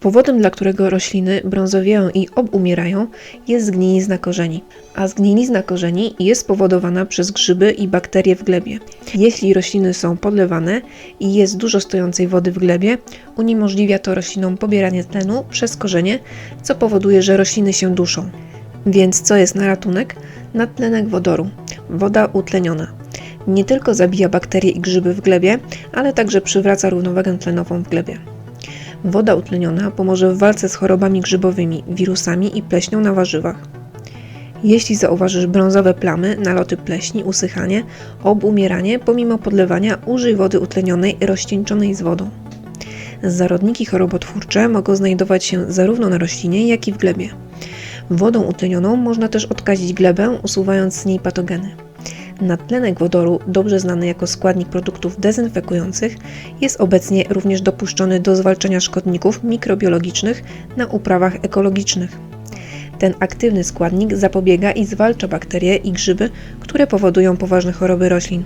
Powodem, dla którego rośliny brązowieją i obumierają, jest zgnilizna korzeni. A zgnilizna korzeni jest spowodowana przez grzyby i bakterie w glebie. Jeśli rośliny są podlewane i jest dużo stojącej wody w glebie, uniemożliwia to roślinom pobieranie tlenu przez korzenie, co powoduje, że rośliny się duszą. Więc co jest na ratunek? Nadtlenek wodoru, woda utleniona. Nie tylko zabija bakterie i grzyby w glebie, ale także przywraca równowagę tlenową w glebie. Woda utleniona pomoże w walce z chorobami grzybowymi, wirusami i pleśnią na warzywach. Jeśli zauważysz brązowe plamy, naloty pleśni, usychanie, obumieranie, pomimo podlewania, użyj wody utlenionej rozcieńczonej z wodą. Zarodniki chorobotwórcze mogą znajdować się zarówno na roślinie, jak i w glebie. Wodą utlenioną można też odkazić glebę, usuwając z niej patogeny. Nadtlenek wodoru, dobrze znany jako składnik produktów dezynfekujących, jest obecnie również dopuszczony do zwalczania szkodników mikrobiologicznych na uprawach ekologicznych. Ten aktywny składnik zapobiega i zwalcza bakterie i grzyby, które powodują poważne choroby roślin.